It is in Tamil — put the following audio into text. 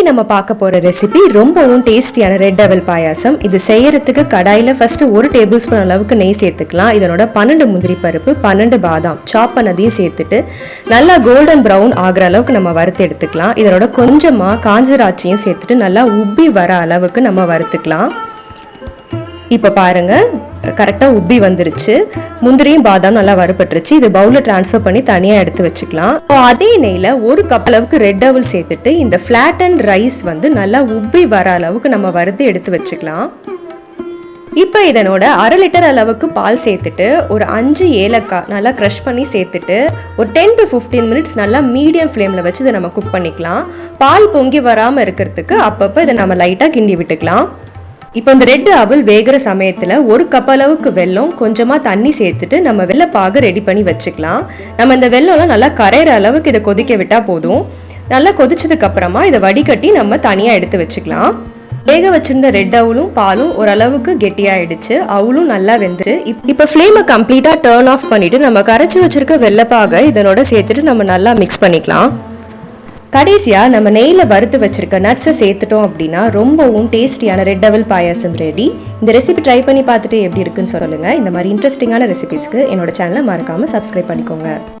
இன்னைக்கு நம்ம பார்க்க போகிற ரெசிபி ரொம்பவும் டேஸ்டியான ரெட் டெவல் பாயாசம். இது செய்யறதுக்கு கடாயில் ஃபர்ஸ்ட் ஒரு டேபிள் ஸ்பூன் அளவுக்கு நெய் சேர்த்துக்கலாம். இதனோட பன்னெண்டு முந்திரி பருப்பு பன்னெண்டு பாதாம் சாப் பண்ணதையும் சேர்த்துட்டு நல்லா கோல்டன் ப்ரௌன் ஆகிற அளவுக்கு நம்ம வறுத்து எடுத்துக்கலாம். இதனோட கொஞ்சமாக காஞ்சராட்சியும் சேர்த்துட்டு நல்லா உப்பி வர அளவுக்கு நம்ம வறுத்துக்கலாம். இப்போ பாருங்கள் கரெக்டாக உப்பி வந்துருச்சு. முந்திரியும் பாதாம் நல்லா வறுபட்டுருச்சு. இது பவுலில் ட்ரான்ஸ்ஃபர் பண்ணி தனியாக எடுத்து வச்சுக்கலாம். ஸோ அதே நெய்யில் ஒரு கப் அளவுக்கு ரெட் டபுள் சேர்த்துட்டு இந்த ஃப்ளாட் அண்ட் ரைஸ் வந்து நல்லா உப்பி வர அளவுக்கு நம்ம வறுத்து எடுத்து வச்சுக்கலாம். இப்போ இதனோட அரை லிட்டர் அளவுக்கு பால் சேர்த்துட்டு ஒரு அஞ்சு ஏலக்காய் நல்லா க்ரஷ் பண்ணி சேர்த்துட்டு ஒரு டென் டு ஃபிஃப்டீன் மினிட்ஸ் நல்லா மீடியம் ஃப்ளேமில் வச்சு இதை நம்ம குக் பண்ணிக்கலாம். பால் பொங்கி வராமல் இருக்கிறதுக்கு அப்பப்போ இதை நம்ம லைட்டாக கிண்டி விட்டுக்கலாம். இப்போ இந்த ரெட் அவல் வேகிற சமயத்தில் ஒரு கப் அளவுக்கு வெல்லம் கொஞ்சமாக தண்ணி சேர்த்துட்டு நம்ம வெள்ளப்பாக ரெடி பண்ணி வச்சுக்கலாம். நம்ம இந்த வெள்ளம்லாம் நல்லா கரையிற அளவுக்கு இதை கொதிக்க விட்டால் போதும். நல்லா கொதிச்சதுக்கு அப்புறமா இதை வடிகட்டி நம்ம தனியாக எடுத்து வச்சுக்கலாம். வேக வச்சிருந்த ரெட் அவுலும் பாலும் ஓரளவுக்கு கெட்டியாயிடுச்சு. அவளும் நல்லா வெந்துச்சு. இப்போ ஃப்ளேமை கம்ப்ளீட்டாக டேர்ன் ஆஃப் பண்ணிட்டு நம்ம கரைச்சி வச்சிருக்க வெள்ளப்பாக இதனோட சேர்த்துட்டு நம்ம நல்லா மிக்ஸ் பண்ணிக்கலாம். கடைசியாக நம்ம நெய்யில் வறுத்து வச்சிருக்க நட்ஸை சேர்த்துட்டோம் அப்படின்னா ரொம்பவும் டேஸ்டியான ரெட் டபுள் பாயாசம் ரெடி இந்த ரெசிபி ட்ரை பண்ணி பார்த்துட்டு எப்படி இருக்குன்னு சொல்லுங்கள் இந்த மாதிரி இன்ட்ரெஸ்டிங்கான ரெசிபிஸ்க்கு என்னோட சேனலை மறக்காமல் சப்ஸ்கிரைப் பண்ணிக்கோங்க.